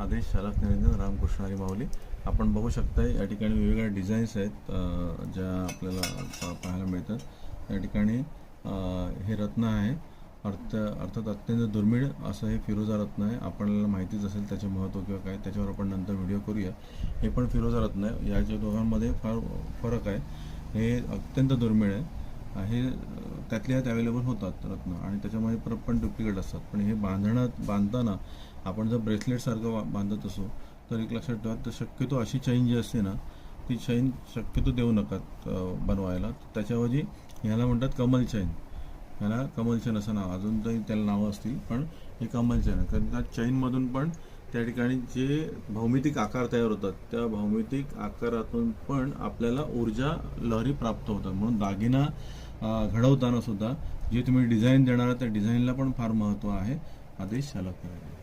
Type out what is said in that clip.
आदेश शालक निरंजन रामकृष्ण हरी माऊली. आपण बघू शकता या ठिकाणी वेगवेगळ्या डिझाईन्स आहेत ज्या आपल्याला पाहायला मिळतात. या ठिकाणी हे रत्न आहे. अर्थ अर्थात अत्यंत दुर्मिळ असं हे फिरोजा रत्न आहे. आपल्याला माहितीच असेल त्याचे महत्त्व किंवा काय त्याच्यावर आपण नंतर व्हिडिओ करूया. हे पण फिरोजा रत्न आहे. याच्या दोघांमध्ये फार फरक आहे. हे अत्यंत दुर्मिळ आहे. हे त्यातल्या त्यात अवेलेबल होतात रत्न आणि त्याच्यामध्ये परत पण डुप्लिकेट असतात. पण हे बांधण्यात बांधताना आपण जर ब्रेसलेटसारखं बांधत असो तर एक लक्षात ठेवा तर शक्यतो अशी चैन जी असते ना ती चैन शक्यतो देऊ नकात बनवायला. त्याच्याऐवजी ह्याला म्हणतात कमल चैन ह्याला कमल चैन असं नाव. अजून तरी त्याला नावं असतील पण हे कमल चैन आहे. कारण त्या चैनमधून पण त्या ठिकाणी जे भौमितिक आकार तयार होतात त्या भौमितिक आकारातून पण आपल्याला ऊर्जा लहरी प्राप्त होतात. म्हणून दागिना घडवताना सुद्धा जे तुम्ही डिझाईन देणार त्या डिझाईनला पण फार महत्त्व आहे. आदेश शालक करायला